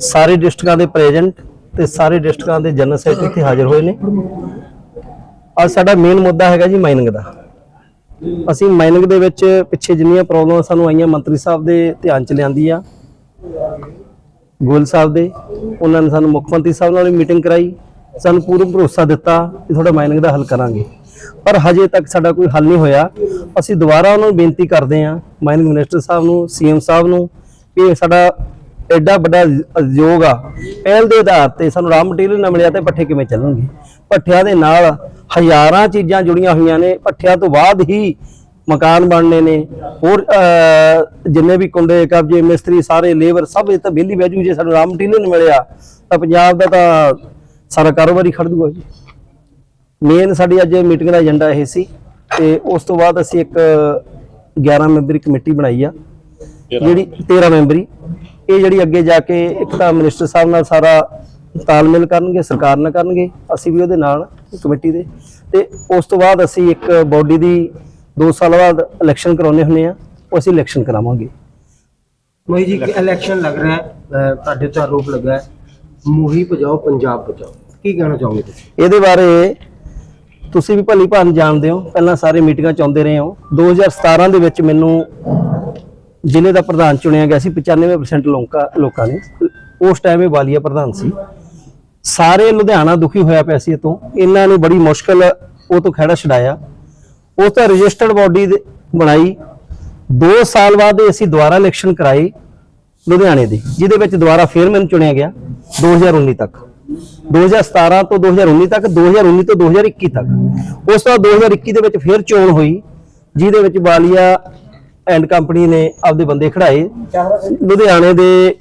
ਸਾਰੇ ਡਿਸਟ੍ਰਿਕਟਾਂ ਦੇ ਪ੍ਰੈਜ਼ੈਂਟ ਤੇ ਸਾਰੇ ਡਿਸਟ੍ਰਿਕਾਂ ਦੇ ਜਨਰਲ ਸੈਕਟਰੀ ਇੱਥੇ ਹਾਜ਼ਰ ਹੋਏ ਨੇ। ਅੱਜ ਸਾਡਾ ਮੇਨ ਮੁੱਦਾ ਹੈਗਾ ਜੀ ਮਾਈਨਿੰਗ ਦਾ। ਅਸੀਂ ਮਾਈਨਿੰਗ ਦੇ ਵਿੱਚ ਪਿੱਛੇ ਜਿੰਨੀਆਂ ਪ੍ਰੋਬਲਮਾਂ ਸਾਨੂੰ ਆਈਆਂ, ਮੰਤਰੀ ਸਾਹਿਬ ਦੇ ਧਿਆਨ ਚ ਲਿਆਂਦੀ ਆ ਗੋਲ ਸਾਹਿਬ ਦੇ, ਉਹਨਾਂ ਨੇ ਸਾਨੂੰ ਮੁੱਖ ਮੰਤਰੀ ਸਾਹਿਬ ਨਾਲ ਮੀਟਿੰਗ ਕਰਾਈ, ਸਾਨੂੰ ਪੂਰਾ ਭਰੋਸਾ ਦਿੱਤਾ ਕਿ ਤੁਹਾਡਾ ਮਾਈਨਿੰਗ ਦਾ ਹੱਲ ਕਰਾਂਗੇ। ਪਰ ਹਜੇ ਤੱਕ ਸਾਡਾ ਕੋਈ ਹੱਲ ਨਹੀਂ ਹੋਇਆ। ਅਸੀਂ ਦੁਬਾਰਾ ਉਹਨਾਂ ਨੂੰ ਬੇਨਤੀ ਕਰਦੇ ਹਾਂ ਮਾਈਨਿੰਗ ਮਿਨਿਸਟਰ ਸਾਹਿਬ ਨੂੰ ਸੀਐਮ ਸਾਹਿਬ ਨੂੰ, ਕਿ ਸਾਡਾ ਐਡਾ ਵੱਡਾ ਉਦਯੋਗ ਆ ਪਹਿਲ ਦੇ ਆਧਾਰ ਤੇ ਸਾਨੂੰ ਰਾਮ ਮਟੀਰੀਅਲ ਨਾ ਮਿਲਿਆ ਤੇ ਪੱਠੇ ਕਿਵੇਂ ਚੱਲਣਗੇ? ਪੱਠਿਆਂ ਦੇ ਨਾਲ ਹਜ਼ਾਰਾਂ ਚੀਜ਼ਾਂ ਜੁੜੀਆਂ ਹੋਈਆਂ ਨੇ ਪੱਠਿਆਂ ਤੋਂ ਬਾਅਦ ਹੀ ਮਕਾਨ ਬਣਨੇ ਨੇ ਹੋਰ ਜਿੰਨੇ ਵੀ ਕੁੰਡੇ ਕਬਜੇ ਮਿਸਤਰੀ ਸਾਰੇ ਲੇਬਰ ਸਭ ਇਹ ਤਾਂ ਬਿੱਲੀ ਵੈਜੂ ਜੇ ਸਾਨੂੰ ਰਾਮ ਮਟੀਰੀਅਲ ਮਿਲਿਆ ਤਾਂ ਪੰਜਾਬ ਦਾ ਤਾਂ ਸਾਰਾ ਕਾਰੋਬਾਰ ਹੀ ਖੜ ਦੂਗਾ ਜੀ। ਮੇਨ ਸਾਡੀ ਅੱਜ ਮੀਟਿੰਗ ਦਾ ਏਜੰਡਾ ਇਹ ਸੀ ਤੇ ਉਸ ਤੋਂ ਬਾਅਦ ਅਸੀਂ ਇੱਕ 11 ਮੈਂਬਰੀ ਕਮੇਟੀ ਬਣਾਈ ਆ ਜਿਹੜੀ 13 ਮੈਂਬਰੀ ਇਹ ਜਿਹੜੀ ਅੱਗੇ ਜਾ ਕੇ ਇੱਕ ਤਾਂ ਮਿਨਿਸਟਰ ਸਾਹਿਬ ਨਾਲ ਸਾਰਾ ਤਾਲਮੇਲ ਕਰਨਗੇ ਸਰਕਾਰ ਨਾਲ ਕਰਨਗੇ ਅਸੀਂ ਵੀ ਉਹਦੇ ਨਾਲ ਕਮੇਟੀ ਦੇ। ਤੇ ਉਸ ਤੋਂ ਬਾਅਦ ਅਸੀਂ ਇੱਕ ਬੋਡੀ ਦੀ 2 ਸਾਲ ਬਾਅਦ ਇਲੈਕਸ਼ਨ ਕਰਾਉਣੇ ਹੁੰਦੇ ਆ ਉਹ ਅਸੀਂ ਇਲੈਕਸ਼ਨ ਕਰਾਵਾਂਗੇ। ਮੋਹੀ ਜੀ ਇਲੈਕਸ਼ਨ ਲੱਗ ਰਿਹਾ ਹੈ ਤੁਹਾਡੇ ਤੋਂ ਆਰੋਪ ਲੱਗਾ ਹੈ ਮੋਹੀ ਭਜਾਓ ਪੰਜਾਬ ਬਚਾਓ ਕੀ ਕਹਿਣਾ ਚਾਹੋਗੇ ਤੁਸੀਂ? ਇਹਦੇ ਬਾਰੇ ਤੁਸੀਂ ਵੀ ਭਲੀ ਭਾਨ ਜਾਣਦੇ ਹੋ ਪਹਿਲਾਂ ਸਾਰੇ ਮੀਟਿੰਗਾਂ ਚ ਆਉਂਦੇ ਰਹੇ ਹੋ। 2017 ਦੇ ਵਿੱਚ ਮੈਨੂੰ ਜ਼ਿਲ੍ਹੇ ਦਾ ਪ੍ਰਧਾਨ ਚੁਣਿਆ ਗਿਆ ਸੀ 95% ਲੋਕਾਂ ਲੋਕਾਂ ਨੇ। ਉਸ ਟਾਈਮ ਇਹ ਵਾਲੀਆ ਪ੍ਰਧਾਨ ਸੀ। ਸਾਰੇ ਲੁਧਿਆਣਾ ਦੁਖੀ ਹੋਇਆ ਪਿਆ ਸੀ ਇਹ ਤੋਂ ਇਹਨਾਂ ਨੇ ਬੜੀ ਮੁਸ਼ਕਲ ਉਹ ਤੋਂ ਖੜਾ ਛਡਾਇਆ। ਉਸ ਤਾਂ ਰਜਿਸਟਰਡ ਬਾਡੀ ਬਣਾਈ। 2 ਸਾਲ ਬਾਅਦ ਅਸੀਂ ਦੁਬਾਰਾ ਇਲੈਕਸ਼ਨ ਕਰਾਈ ਲੁਧਿਆਣੇ ਦੀ, ਜਿਹਦੇ ਵਿੱਚ ਦੁਬਾਰਾ ਫੇਰ ਮੈਨੂੰ ਚੁਣਿਆ ਗਿਆ 2019 ਤੱਕ। 2017 ਤੋਂ 2019 ਤੱਕ 2019 ਤੋਂ 2021 ਤੱਕ। ਉਸ ਤੋਂ ਬਾਅਦ 2021 ਦੇ ਵਿੱਚ ਫੇਰ ਚੋਣ ਹੋਈ, ਜਿਹਦੇ ਵਿੱਚ ਬਾਲੀਆ ਐਂਡ ਕੰਪਨੀ ਨੇ ਆਪਦੇ ਬੰਦੇ ਖੜਾਏ ਲੁਧਿਆਣੇ ਦੇ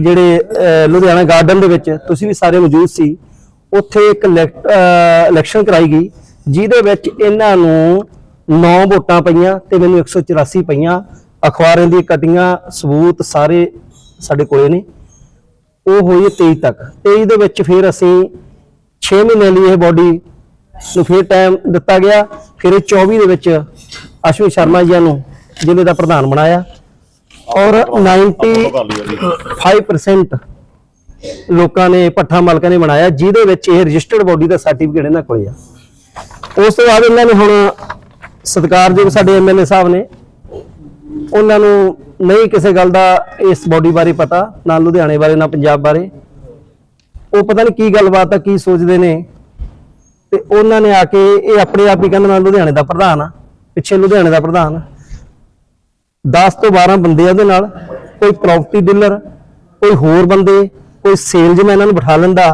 ਜਿਹੜੇ ਲੁਧਿਆਣਾ ਗਾਰਡਨ ਦੇ ਵਿੱਚ ਤੁਸੀਂ ਵੀ ਸਾਰੇ ਮੌਜੂਦ ਸੀ। ਉੱਥੇ ਇੱਕ ਇਲੈਕਟ- ਇਲੈਕਸ਼ਨ ਕਰਾਈ ਗਈ, ਜਿਹਦੇ ਵਿੱਚ ਇਹਨਾਂ ਨੂੰ 9 ਵੋਟਾਂ ਪਈਆਂ ਤੇ ਮੈਨੂੰ 184 ਪਈਆਂ। ਅਖਬਾਰਾਂ ਦੀ ਕਟੀਆਂ ਸਬੂਤ ਸਾਰੇ ਸਾਡੇ ਕੋਲੇ ਨੇ। ਉਹ ਹੋਈ ਹੈ 23 ਤੱਕ। 23 ਦੇ ਵਿੱਚ ਫਿਰ ਅਸੀਂ 6 ਮਹੀਨੇ ਲਈ ਇਹ ਬਾਡੀ ਨੂੰ ਫਿਰ ਟਾਈਮ ਦਿੱਤਾ ਗਿਆ। ਫਿਰ ਇਹ 24 ਦੇ ਵਿੱਚ ਅਸ਼ਵਨੀ ਸ਼ਰਮਾ ਜੀ ਨੂੰ ਜ਼ਿਲ੍ਹੇ ਦਾ ਪ੍ਰਧਾਨ ਬਣਾਇਆ। ਔਰ 95% ਲੋਕਾਂ ਨੇ ਪੱਠਾ ਮਾਲਕਾਂ ਨੇ ਬਣਾਇਆ, ਜਿਹਦੇ ਵਿੱਚ ਇਹ ਰਜਿਸਟਰਡ ਬਾਡੀ ਦਾ ਸਰਟੀਫਿਕੇਟ ਇਹਨਾਂ ਕੋਲ ਆ। ਉਸ ਤੋਂ ਬਾਅਦ ਇਹਨਾਂ ਨੇ ਹੁਣ ਸਤਿਕਾਰਯੋਗ ਸਾਡੇ ਐਮਐਲਏ ਸਾਹਿਬ ਨੇ। ਉਹਨਾਂ ਨੂੰ ਨਹੀਂ ਕਿਸੇ ਗੱਲ ਦਾ ਇਸ ਬਾਡੀ ਬਾਰੇ ਪਤਾ, ਨਾ ਲੁਧਿਆਣੇ ਬਾਰੇ, ਨਾ ਪੰਜਾਬ ਬਾਰੇ। ਉਹ ਪਤਾ ਨਹੀਂ ਕੀ ਗੱਲਬਾਤ ਆ, ਕੀ ਸੋਚਦੇ ਨੇ। ਤੇ ਉਹਨਾਂ ਨੇ ਆ ਕੇ ਇਹ ਆਪਣੇ ਆਪ ਹੀ ਕਹਿੰਦੇ ਮੈਂ ਲੁਧਿਆਣੇ ਦਾ ਪ੍ਰਧਾਨ ਆ, ਪਿੱਛੇ ਲੁਧਿਆਣੇ ਦਾ ਪ੍ਰਧਾਨ 10 ਤੋਂ 12 ਬੰਦੇ ਆ ਉਹਦੇ ਨਾਲ, ਕੋਈ ਪ੍ਰਾਪਰਟੀ ਡੀਲਰ ਕੋਈ ਹੋਰ ਬੰਦੇ, ਕੋਈ ਸੇਲਜ਼ਮੈਨ ਇਹਨਾਂ ਨੂੰ ਬਿਠਾ ਲੈਂਦਾ।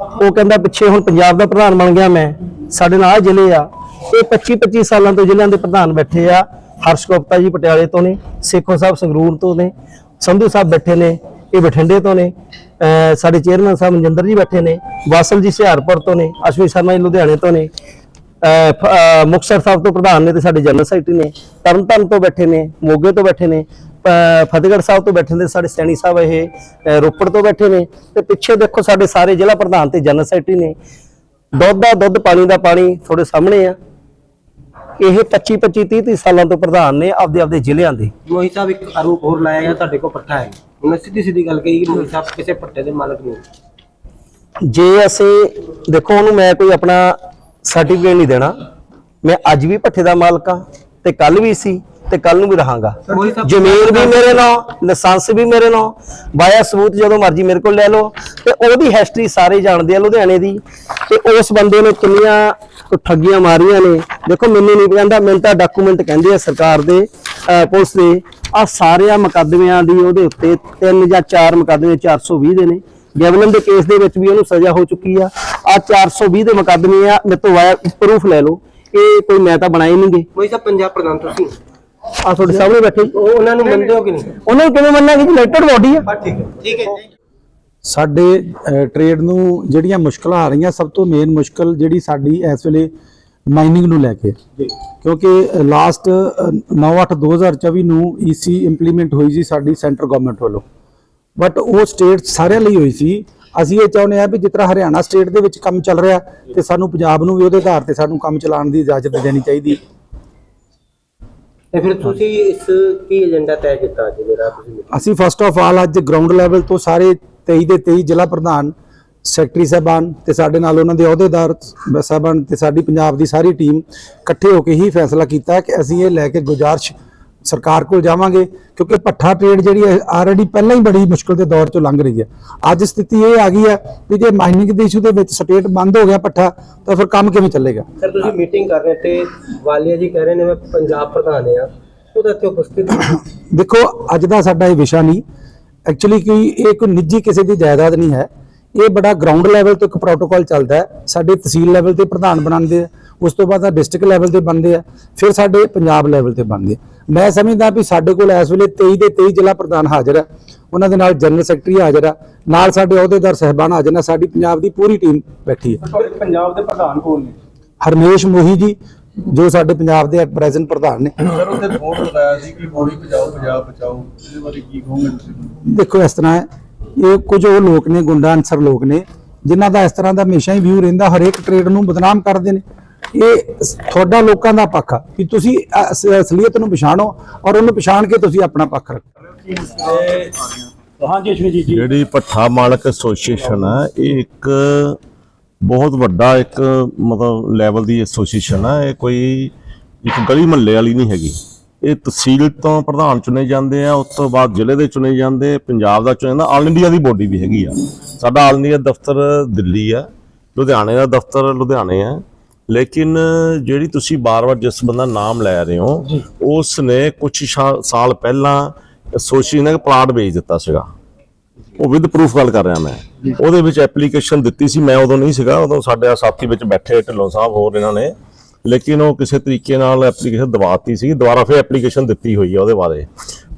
ਉਹ ਕਹਿੰਦਾ, ਪਿੱਛੇ ਹੁਣ ਪੰਜਾਬ ਦਾ ਪ੍ਰਧਾਨ ਬਣ ਗਿਆ ਮੈਂ, ਸਾਡੇ ਨਾਲ ਆਹ ਜ਼ਿਲ੍ਹੇ ਆ। ਇਹ 25 25 ਸਾਲਾਂ ਤੋਂ ਜ਼ਿਲ੍ਹਿਆਂ ਦੇ ਪ੍ਰਧਾਨ ਬੈਠੇ ਆ, ਹਰਸ਼ ਗੁਪਤਾ ਜੀ ਪਟਿਆਲੇ ਤੋਂ ਨੇ, ਸੇਖੋ ਸਾਹਿਬ ਸੰਗਰੂਰ ਤੋਂ ਨੇ, ਸੰਧੂ ਸਾਹਿਬ ਬੈਠੇ ਨੇ, ਇਹ ਬਠਿੰਡੇ ਤੋਂ ਨੇ ਸਾਡੇ ਚੇਅਰਮੈਨ ਸਾਹਿਬ ਮਨਜਿੰਦਰ ਜੀ ਬੈਠੇ ਨੇ ਵਾਸਲ ਜੀ ਹੁਸ਼ਿਆਰਪੁਰ ਤੋਂ ਨੇ, ਅਸ਼ਵਨੀ ਸ਼ਰਮਾ ਜੀ ਲੁਧਿਆਣੇ ਤੋਂ ਨੇ। ਮੁਕਤਸਰ ਸਾਹਿਬ ਤੋਂ ਪ੍ਰਧਾਨ ਨੇ ਤੇ ਸਾਡੇ ਜਨਰਲ ਸੈਕਟਰੀ ਨੇ ਤਰਨਤਾਰਨ ਤੋਂ ਬੈਠੇ ਨੇ ਮੋਗੇ ਤੋਂ ਬੈਠੇ ਨੇ ਫਤਿਹਗੜ੍ਹ ਸਾਹਿਬ ਤੋਂ ਬੈਠੇ ਨੇ ਸਾਡੇ ਸੈਣੀ ਸਾਹਿਬ ਇਹ ਰੋਪੜ ਤੋਂ ਬੈਠੇ ਨੇ ਤੇ ਪਿੱਛੇ ਦੇਖੋ ਸਾਡੇ ਸਾਰੇ ਜ਼ਿਲ੍ਹਾ ਪ੍ਰਧਾਨ ਤੇ ਜਨਰਲ ਸੈਕਟਰੀ ਨੇ। ਦੁੱਧ ਦਾ ਦੁੱਧ ਪਾਣੀ ਦਾ ਪਾਣੀ ਤੁਹਾਡੇ ਸਾਹਮਣੇ ਆ। ਇਹ 25 25 30 30 ਸਾਲਾਂ ਤੋਂ ਪ੍ਰਧਾਨ ਨੇ ਆਪਦੇ ਆਪਦੇ ਜ਼ਿਲ੍ਹਿਆਂ ਦੇ। ਮੋਹੀ ਸਾਹਿਬ ਇੱਕ ਆਰੋਪ ਹੋਰ ਲਾਇਆ ਗਿਆ ਤੁਹਾਡੇ ਕੋਲ ਪੱਠਾ ਹੈ। ਉਹਨੇ ਸਿੱਧੀ ਸਿੱਧੀ ਗੱਲ ਕਹੀ ਕਿ ਮੋਹੀ ਸਾਹਿਬ ਕਿਸੇ ਪੱਟੇ ਦੇ ਮਾਲਕ ਨਹੀਂ। ਜੇ ਅਸੀਂ ਦੇਖੋ ਉਹਨੂੰ ਮੈਂ ਕੋਈ ਆਪਣਾ ਸਰਟੀਫਿਕੇਟ ਨਹੀਂ ਦੇਣਾ। ਮੈਂ ਅੱਜ ਵੀ ਭੱਠੇ ਦਾ ਮਾਲਕ ਆ ਤੇ ਕੱਲ ਵੀ ਸੀ ਤੇ ਕੱਲ ਨੂੰ ਵੀ ਰਹਾਂਗਾ। ਜ਼ਮੀਨ ਵੀ ਮੇਰੇ ਨਾਲ ਲਾਇਸੈਂਸ ਵੀ ਮੇਰੇ ਨਾਲ ਬਾਇਆ ਸਬੂਤ ਜਦੋਂ ਮਰਜ਼ੀ ਮੇਰੇ ਕੋਲ ਲੈ ਲਓ। ਤੇ ਉਹਦੀ ਹਿਸਟਰੀ ਸਾਰੇ ਜਾਣਦੇ ਆ ਲੁਧਿਆਣੇ ਦੀ। ਤੇ ਉਸ ਬੰਦੇ ਨੇ ਕਿੰਨੀਆਂ ਠੱਗੀਆਂ ਮਾਰੀਆਂ ਨੇ। ਦੇਖੋ ਮੈਨੂੰ ਨਹੀਂ ਕਹਿੰਦਾ ਮੈਨੂੰ ਤਾਂ ਡਾਕੂਮੈਂਟ ਕਹਿੰਦੇ ਆ ਸਰਕਾਰ ਦੇ ਪੁਲਿਸ ਦੇ। ਆ ਸਾਰਿਆਂ ਮੁਕੱਦਮਿਆਂ ਦੀ ਉਹਦੇ ਉੱਤੇ ਤਿੰਨ ਜਾਂ ਚਾਰ ਮੁਕੱਦਮੇ 420 ਦੇ ਨੇ। ਗੈਵਲਨ ਦੇ ਕੇਸ ਦੇ ਵਿੱਚ ਵੀ ਉਹਨੂੰ ਸਜ਼ਾ ਹੋ ਚੁੱਕੀ ਆ। ਆ 420 ਦੇ ਮੁਕੱਦਮੇ ਆ ਮੇਰੇ ਤੋਂ ਵਾਇਆ ਪ੍ਰੂਫ ਲੈ ਲਓ। ਇਹ ਕੋਈ ਮੈਂ ਤਾਂ ਬਣਾਏ ਨਹੀਂਗੇ। ਮੋਹੀ ਸਾਹਿਬ ਪੰਜਾਬ ਪ੍ਰਧਾਨ ਤੁਸੀਂ? ਆ ਤੁਹਾਡੇ ਸਾਹਮਣੇ ਬੈਠੇ। ਉਹ ਉਹਨਾਂ ਨੂੰ ਮੰਨਦੇ ਹੋ ਕਿ ਨਹੀਂ। ਉਹਨਾਂ ਨੂੰ ਕਿਵੇਂ ਮੰਨਾਂਗੇ ਜੀ? ਇਲੈਕਟਡ ਬਾਡੀ ਆ। ਠੀਕ ਹੈ। ਠੀਕ ਹੈ ਸਾਡੇ ਟ੍ਰੇਡ ਨੂੰ ਜਿਹੜੀਆਂ ਮੁਸ਼ਕਲਾਂ ਆ ਰਹੀਆਂ ਸਭ ਤੋਂ ਮੇਨ ਮੁਸ਼ਕਲ ਜਿਹੜੀ ਸਾਡੀ ਇਸ ਵੇਲੇ ਮਾਈਨਿੰਗ ਨੂੰ ਲੈ ਕੇ। ਕਿਉਂਕਿ ਲਾਸਟ 9/8/2024 ਨੂੰ ਈਸੀ ਇੰਪਲੀਮੈਂਟ ਹੋਈ ਸੀ ਸਾਡੀ ਸੈਂਟਰ ਗਵਰਨਮੈਂਟ ਵੱਲੋਂ। ਬਟ ਉਹ ਸਟੇਟ ਸਾਰਿਆਂ ਲਈ ਹੋਈ ਸੀ। ਅਸੀਂ ਇਹ ਚਾਹੁੰਦੇ ਆ ਵੀ ਜਿਸ ਤਰ੍ਹਾਂ ਹਰਿਆਣਾ ਸਟੇਟ ਦੇ ਵਿੱਚ ਕੰਮ ਚੱਲ ਰਿਹਾ ਤੇ ਸਾਨੂੰ ਪੰਜਾਬ ਨੂੰ ਵੀ ਉਹਦੇ ਆਧਾਰ ਤੇ ਸਾਨੂੰ ਕੰਮ ਚਲਾਉਣ ਦੀ ਇਜਾਜ਼ਤ ਦੇਣੀ ਚਾਹੀਦੀ। ਤੇ ਫਿਰ ਤੁਸੀਂ ਇਸ ਕੀ ਏਜੰਡਾ ਤੈਅ ਕੀਤਾ ਅੱਜ ਜਿਹੜਾ ਤੁਸੀਂ ਅਸੀਂ ਫਸਟ ਆਫ ਆਲ ਅੱਜ ਗਰਾਊਂਡ ਲੈਵਲ ਤੋਂ ਸਾਰੇ 23 ਦੇ 23 ਜ਼ਿਲ੍ਹਾ ਪ੍ਰਧਾਨ ਸੈਕਟਰੀ ਸਾਹਿਬਾਨ ਤੇ ਸਾਡੇ ਨਾਲ ਉਹਨਾਂ ਦੇ ਅਹੁਦੇਦਾਰ ਸਾਹਿਬਾਨ ਤੇ ਸਾਡੀ ਪੰਜਾਬ ਦੀ ਸਾਰੀ ਟੀਮ ਇਕੱਠੇ ਹੋ ਕੇ ਹੀ ਫੈਸਲਾ ਕੀਤਾ ਕਿ ਅਸੀਂ ਇਹ ਲੈ ਕੇ ਗੁਜ਼ਾਰਿਸ਼ ਸਰਕਾਰ ਕੋਲ ਜਾਵਾਂਗੇ ਕਿਉਂਕਿ ਪੱਠਾ ਟ੍ਰੇਡ ਜਿਹੜੀ ਹੈ ਆਲਰੇਡੀ ਪਹਿਲਾਂ ਹੀ ਬੜੀ ਮੁਸ਼ਕਲ ਦੇ ਦੌਰ ਚੋਂ ਲੰਘ ਰਹੀ ਹੈ। ਅੱਜ ਸਥਿਤੀ ਇਹ ਆ ਗਈ ਹੈ ਕਿ ਜੇ ਮਾਈਨਿੰਗ ਦੇ ਇਸ਼ੂ ਦੇ ਵਿੱਚ ਸਟੇਟ ਬੰਦ ਹੋ ਗਿਆ ਪੱਠਾ ਤਾਂ ਫਿਰ ਕੰਮ ਕਿਵੇਂ ਚੱਲੇਗਾ? ਸਰ ਤੁਸੀਂ ਮੀਟਿੰਗ ਕਰ ਰਹੇ ਤੇ ਵਾਲੀਆ ਜੀ ਕਹਿ ਰਹੇ ਨੇ ਮੈਂ ਪੰਜਾਬ ਪ੍ਰਧਾਨ ਆ ਉਹਦਾ ਇੱਥੇ ਉਪਸਥਿਤ ਦੇਖੋ ਅੱਜ ਦਾ ਸਾਡਾ ਇਹ ਵਿਸ਼ਾ ਨਹੀਂ। ਐਕਚੁਅਲੀ ਕੋਈ ਇਹ ਕੋਈ ਨਿੱਜੀ ਕਿਸੇ ਦੀ ਜਾਇਦਾਦ ਨਹੀਂ ਹੈ। ਇਹ ਬੜਾ ਗਰਾਊਂਡ ਲੈਵਲ ਤੋਂ ਇੱਕ ਪ੍ਰੋਟੋਕਾਲ ਚੱਲਦਾ ਹੈ। ਸਾਡੇ ਤਹਿਸੀਲ ਲੈਵਲ ਤੇ ਪ੍ਰਧਾਨ ਬਣਾਉਂਦੇ ਆ। ਉਸ ਤੋਂ ਬਾਅਦ ਡਿਸਟ੍ਰਿਕਟ ਲੈਵਲ ਤੇ ਬਣਦੇ ਆ ਫਿਰ ਸਾਡੇ ਪੰਜਾਬ ਲੈਵਲ ਤੇ ਬਣਦੇ ਆ। ਮੈਂ ਸਮਝਦਾ ਵੀ ਸਾਡੇ ਕੋਲ ਇਸ ਵੇਲੇ 23 ਦੇ 23 ਜ਼ਿਲ੍ਹਾ ਪ੍ਰਧਾਨ ਹਾਜ਼ਰ ਆ। ਉਹਨਾਂ ਦੇ ਨਾਲ ਜਨਰਲ ਸੈਕਟਰੀ ਹਾਜ਼ਰ ਆ। ਨਾਲ ਸਾਡੇ ਅਹੁਦੇਦਾਰ ਸਹਿਬਾਨ ਹਾਜ਼ਰ ਨੇ ਸਾਡੀ ਪੰਜਾਬ ਦੀ ਪੂਰੀ ਟੀਮ ਬੈਠੀ ਹੈ ਪੰਜਾਬ ਦੇ ਪ੍ਰਧਾਨ ਕੋਲ ਨੇ? ਹਰਮੇਸ਼ ਮੋਹੀ ਜੀ ਜੋ ਸਾਡੇ ਪੰਜਾਬ ਦੇ ਪ੍ਰੈਜ਼ੈਂਟ ਪ੍ਰਧਾਨ ਨੇ। ਸਰ ਉੱਥੇ ਬੋਰਡ ਲਗਾਇਆ ਸੀ ਕਿ ਮੋੜੀ ਬਚਾਓ ਪੰਜਾਬ ਬਚਾਓ ਇਹਦੇ ਬਾਰੇ ਕੀ ਕਹੋਗੇ ਤੁਸੀਂ? ਦੇਖੋ ਇਸ ਤਰ੍ਹਾਂ ਹੈ। ਇਹ ਕੁਝ ਉਹ ਲੋਕ ਨੇ ਗੁੰਡਾ ਅਨਸਰ ਲੋਕ ਨੇ ਜਿਨ੍ਹਾਂ ਦਾ ਇਸ ਤਰ੍ਹਾਂ ਦਾ ਹਮੇਸ਼ਾ ਹੀ ਵਿਊ ਰਹਿੰਦਾ ਹਰੇਕ ਟ੍ਰੇਡ ਨੂੰ ਬਦਨਾਮ ਕਰਦੇ ਨੇ। ਇਹ ਤੁਹਾਡਾ ਲੋਕਾਂ ਦਾ ਪੱਖ ਆ ਕਿ ਤੁਸੀਂ ਅਸ- ਅਸਲੀਅਤ ਨੂੰ ਪਛਾਣੋ ਔਰ ਉਹਨੂੰ ਪਛਾਣ ਕੇ ਤੁਸੀਂ ਆਪਣਾ ਪੱਖ ਰੱਖੋ। ਹਾਂਜੀ ਅਸ਼ਵਨੀ ਜੀ ਜਿਹੜੀ ਪੱਠਾ ਮਾਲਕ ਐਸੋਸੀਏਸ਼ਨ ਹੈ ਇਹ ਇੱਕ ਬਹੁਤ ਵੱਡਾ ਇੱਕ ਮਤਲਬ ਲੈਵਲ ਦੀ ਐਸੋਸੀਏਸ਼ਨ ਹੈ ਇਹ ਕੋਈ ਇੱਕ ਗਲੀ ਮਹੱਲੇ ਵਾਲੀ ਨਹੀਂ ਹੈਗੀ। ਇਹ ਤਹਿਸੀਲ ਤੋਂ ਪ੍ਰਧਾਨ ਚੁਣੇ ਜਾਂਦੇ ਆ ਉਸ ਤੋਂ ਬਾਅਦ ਜ਼ਿਲ੍ਹੇ ਦੇ ਚੁਣੇ ਜਾਂਦੇ ਪੰਜਾਬ ਦਾ ਚੁਣੇ ਜਾਂਦਾ ਆਲ ਇੰਡੀਆ ਦੀ ਬੋਡੀ ਵੀ ਹੈਗੀ ਆ। ਸਾਡਾ ਆਲ ਇੰਡੀਆ ਦਫ਼ਤਰ ਦਿੱਲੀ ਆ ਲੁਧਿਆਣੇ ਦਾ ਦਫ਼ਤਰ ਲੁਧਿਆਣੇ ਆ। ਲੇਕਿਨ ਜਿਹੜੀ ਤੁਸੀਂ ਬਾਰ-ਬਾਰ ਜਿਸ ਬੰਦਾ ਨਾਮ ਲੈ ਰਹੇ ਹੋ ਉਸ ਨੇ ਕੁਝ ਸਾਲ ਪਹਿਲਾਂ ਐਸੋਸੀਏਸ਼ਨ ਨੇ ਪਲਾਟ ਵੇਚ ਦਿੱਤਾ ਸੀਗਾ। ਉਹ ਵਿਦ ਪ੍ਰੂਫ ਗੱਲ ਕਰ ਰਿਹਾ ਮੈਂ। ਉਹਦੇ ਵਿੱਚ ਐਪਲੀਕੇਸ਼ਨ ਦਿੱਤੀ ਸੀ ਮੈਂ ਉਦੋਂ ਨਹੀਂ ਸੀਗਾ ਉਦੋਂ ਸਾਡੇ ਸਾਥੀ ਵਿੱਚ ਬੈਠੇ ਢਿੱਲੋਂ ਸਾਹਿਬ ਹੋਰ ਇਹਨਾਂ ਨੇ। ਲੇਕਿਨ ਉਹ ਕਿਸੇ ਤਰੀਕੇ ਨਾਲ ਐਪਲੀਕੇਸ਼ਨ ਦਵਾਤੀ ਸੀ ਦੁਬਾਰਾ ਫਿਰ ਐਪਲੀਕੇਸ਼ਨ ਦਿੱਤੀ ਹੋਈ ਹੈ ਉਹਦੇ ਬਾਰੇ।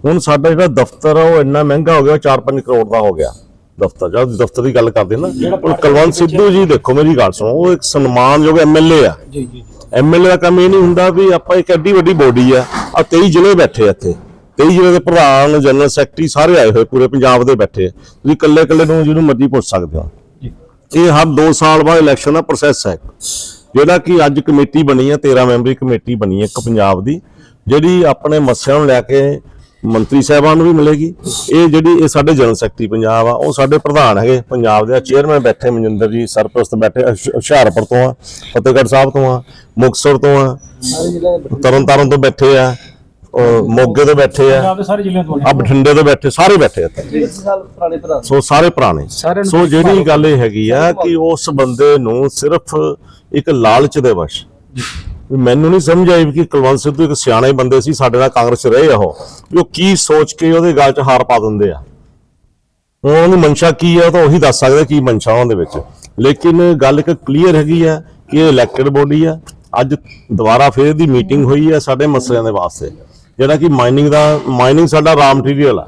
ਹੁਣ ਸਾਡਾ ਜਿਹੜਾ ਦਫ਼ਤਰ ਆ ਉਹ ਇੰਨਾ ਮਹਿੰਗਾ ਹੋ ਗਿਆ 4-5 ਕਰੋੜ ਦਾ ਹੋ ਗਿਆ। ਦਫ਼ਤਰ ਜਦ ਦਫ਼ਤਰ ਦੀ ਗੱਲ ਕਰਦੇ ਨਾ ਕੁਲਵੰਤ ਸਿੱਧੂ ਜੀ ਦੇਖੋ ਮੇਰੀ ਗੱਲ ਸੁਣੋ ਉਹ ਇੱਕ ਸਨਮਾਨਯੋਗ ਐਮਐਲਏ ਆ। ਜੀ ਜੀ ਐਮਐਲਏ ਦਾ ਕੰਮ ਇਹ ਨਹੀਂ ਹੁੰਦਾ ਵੀ ਆਪਾਂ ਇੱਕ ਐਡੀ ਵੱਡੀ ਬੋਡੀ ਆ ਆ 23 ਜ਼ਿਲ੍ਹੇ ਬੈਠੇ ਇੱਥੇ। 23 ਜ਼ਿਲ੍ਹੇ ਦੇ ਪ੍ਰਧਾਨ ਜਨਰਲ ਸੈਕਟਰੀ ਸਾਰੇ ਆਏ ਹੋਏ ਪੂਰੇ ਪੰਜਾਬ ਦੇ ਬੈਠੇ ਆ। ਤੁਸੀਂ ਇਕੱਲੇ ਇਕੱਲੇ ਨੂੰ ਜਿਹਨੂੰ ਮਰਜ਼ੀ ਪੁੱਛ ਸਕਦੇ ਹੋ। ਇਹ ਹਰ 2 ਸਾਲ ਬਾਅਦ ਇਲੈਕਸ਼ਨ ਦਾ ਪ੍ਰੋਸੈਸ ਹੈ। ਜਿਹੜਾ ਕਿ ਅੱਜ ਕਮੇਟੀ ਬਣੀ ਹੈ 13 ਮੈਂਬਰੀ ਕਮੇਟੀ ਬਣੀ ਹੈ ਇੱਕ ਪੰਜਾਬ ਦੀ ਜਿਹੜੀ ਆਪਣੇ ਮਸਲਿਆਂ ਨੂੰ ਲੈ ਕੇ ਮੰਤਰੀ ਸਾਹਿਬਾਨ ਨੂੰ ਵੀ ਮਿਲੇਗੀ। ਇਹ ਜਿਹੜੀ ਇਹ ਸਾਡੇ ਜਨਰਲ ਸੈਕਟਰੀ ਪੰਜਾਬ ਆ ਉਹ ਸਾਡੇ ਪ੍ਰਧਾਨ ਹੈਗੇ ਪੰਜਾਬ ਦੇ ਚੇਅਰਮੈਨ ਬੈਠੇ ਮਨਜਿੰਦਰ ਜੀ ਸਰਪ੍ਰਸਤ ਬੈਠੇ ਹੁਸ਼- ਹੁਸ਼ਿਆਰਪੁਰ ਤੋਂ ਆ ਫਤਿਹਗੜ੍ਹ ਸਾਹਿਬ ਤੋਂ ਆ ਮੁਕਤਸਰ ਤੋਂ ਆ ਤਰਨਤਾਰਨ ਤੋਂ ਬੈਠੇ ਆ ਮੋਗੇ ਤੋਂ ਬੈਠੇ ਆ ਦੇ ਸਾਰੇ ਜ਼ਿਲ੍ਹਿਆਂ ਤੋਂ ਆ। ਬਠਿੰਡੇ ਤੋਂ ਬੈਠੇ ਸਾਰੇ ਬੈਠੇ ਆ ਇੱਥੇ। 30 ਸਾਲ ਪੁਰਾਣੇ ਪ੍ਰਧਾਨ ਸੋ ਸਾਰੇ ਪੁਰਾਣੇ। ਸੋ ਜਿਹੜੀ ਗੱਲ ਇਹ ਹੈਗੀ ਆ ਕਿ ਉਸ ਬੰਦੇ ਨੂੰ ਸਿਰਫ ਇੱਕ ਲਾਲਚ ਦੇ ਵਸ਼। ਵੀ ਮੈਨੂੰ ਨਹੀਂ ਸਮਝ ਆਈ ਕਿ ਕੁਲਵੰਤ ਸਿੱਧੂ ਇੱਕ ਸਿਆਣੇ ਬੰਦੇ ਸੀ, ਸਾਡੇ ਨਾਲ ਕਾਂਗਰਸ ਰਹੇ ਆ ਉਹ। ਵੀ ਉਹ ਕੀ ਸੋਚ ਕੇ ਉਹਦੇ ਗਲ 'ਚ ਹਾਰ ਪਾ ਦਿੰਦੇ ਆ। ਹੁਣ ਉਹਦੀ ਮਨਸ਼ਾ ਕੀ ਹੈ ਤਾਂ ਉਹੀ ਦੱਸ ਸਕਦੇ ਕੀ ਮਨਸ਼ਾ ਉਹਨਾਂ ਦੇ ਵਿੱਚ। ਲੇਕਿਨ ਗੱਲ ਇੱਕ ਕਲੀਅਰ ਹੈਗੀ ਆ ਕਿ ਇਹ ਇਲੈਕਟਡ ਬੋਡੀ ਆ। ਅੱਜ ਦੁਬਾਰਾ ਫੇਰ ਦੀ ਮੀਟਿੰਗ ਹੋਈ ਹੈ ਸਾਡੇ ਮਸਲਿਆਂ ਦੇ ਵਾਸਤੇ। ਜਿਹੜਾ ਕਿ ਮਾਈਨਿੰਗ ਦਾ ਮਾਈਨਿੰਗ ਸਾਡਾ ਰਾ ਮਟੀਰੀਅਲ ਆ।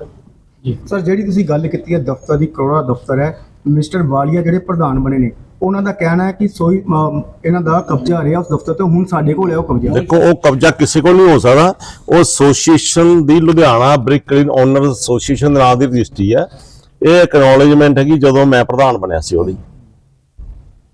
ਸਰ, ਜਿਹੜੀ ਤੁਸੀਂ ਗੱਲ ਕੀਤੀ ਹੈ ਦਫ਼ਤਰ ਦੀ ਕਰੋੜਾ ਦਫ਼ਤਰ ਹੈ। ਮਿਸਟਰ ਵਾਲੀਆ ਜਿਹੜੇ ਪ੍ਰਧਾਨ ਬਣੇ ਨੇ ਉਹਨਾਂ ਦਾ ਕਹਿਣਾ ਹੈ ਕਿ ਸੋਈ ਅਮ, ਇਹਨਾਂ ਦਾ ਕਬਜ਼ਾ ਰਿਹਾ ਉਸ ਦਫ਼ਤਰ ਤੇ ਹੁਣ ਸਾਡੇ ਕੋਲ ਹੈ ਉਹ ਕਬਜ਼ਾ। ਦੇਖੋ ਉਹ ਕਬਜ਼ਾ ਕਿਸੇ ਕੋਲ ਨਹੀਂ ਹੋ ਸਕਦਾ। ਉਹ ਐਸੋਸੀਏਸ਼ਨ ਦੀ Ludhiana brick kiln owner association ਦੇ ਨਾਂ ਦੀ ਰਜਿਸਟਰੀ ਹੈ। ਇਹ ਐਕਨੋਲੇਜਮੈਂਟ ਹੈਗੀ ਜਦੋਂ ਮੈਂ ਪ੍ਰਧਾਨ ਬਣਿਆ ਸੀ ਉਹਦੀ।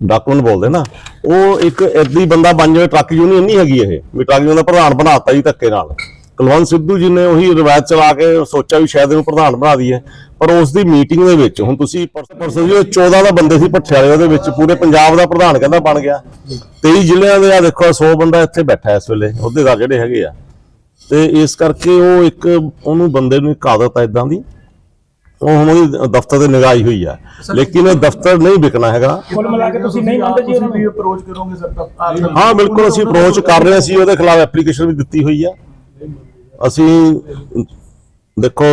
ਡਾਕੂਮੈਂਟ ਬੋਲਦੇ ਨਾ। ਉਹ ਇੱਕ ਏਦਾਂ ਹੀ ਬੰਦਾ ਬਣ ਜਾਵੇ ਟਰੱਕ ਯੂਨੀਅਨ ਨਹੀਂ ਹੈਗੀ ਇਹ। ਵੀ ਟਰੱਕ ਯੂਨੀਅਨ ਦਾ ਪ੍ਰਧਾਨ ਬਣਾਤਾ ਜੀ ਧੱਕੇ ਨਾਲ। ਕੁਲਵੰਤ ਸਿੱਧੂ ਜੀ ਨੇ ਉਹੀ ਰਵਾਇਤ ਚਲਾ ਕੇ ਸੋਚਿਆ ਵੀ ਸ਼ਾਇਦ ਇਹਨੂੰ ਪ੍ਰਧਾਨ ਬਣਾ ਦਈਏ ਪਰ ਉਸ ਦੀ ਮੀਟਿੰਗ ਦੇ ਵਿੱਚ ਹੁਣ ਤੁਸੀਂ ਪਰਸੋਂ ਜੀ ਉਹ 14 ਦਾ ਬੰਦੇ ਸੀ ਭੱਠੇ ਵਾਲੇ ਉਹਦੇ ਵਿੱਚ ਪੂਰੇ ਪੰਜਾਬ ਦਾ ਪ੍ਰਧਾਨ ਕਹਿੰਦਾ ਬਣ ਗਿਆ। 23 ਜ਼ਿਲ੍ਹਿਆਂ ਦੇ ਆ ਦੇਖੋ 100 ਬੰਦਾ ਇੱਥੇ ਬੈਠਾ ਇਸ ਵੇਲੇ ਅਹੁਦੇਦਾਰ ਜਿਹੜੇ ਹੈਗੇ ਆ। ਤੇ ਇਸ ਕਰਕੇ ਉਹ ਇੱਕ ਉਹਨੂੰ ਬੰਦੇ ਨੂੰ ਇੱਕ ਆਦਤ ਆ ਇਦਾਂ ਦੀ ਉਹ ਹੁਣ ਉਹਦੀ ਦਫ਼ਤਰ ਤੇ ਨਿਗਾਹੀ ਹੋਈ ਆ। ਲੇਕਿਨ ਇਹ ਦਫ਼ਤਰ ਨਹੀਂ ਵਿਕਣਾ ਹੈਗਾ। ਕੁੱਲ ਮਿਲਾ ਕੇ ਤੁਸੀਂ ਨਹੀਂ ਮੰਨਦੇ ਜੀ ਉਹਨਾਂ ਨੂੰ ਅਪਰੋਚ ਕਰੋਗੇ ਸਰ ਹਾਂ ਬਿਲਕੁਲ ਅਸੀਂ ਅਪਰੋਚ ਕਰ ਰਹੇ ਸੀ ਉਹਦੇ ਖਿਲਾਫ ਐਪਲੀਕੇਸ਼ਨ ਵੀ ਦਿੱਤੀ ਹੋਈ ਆ। ਅਸੀਂ ਦੇਖੋ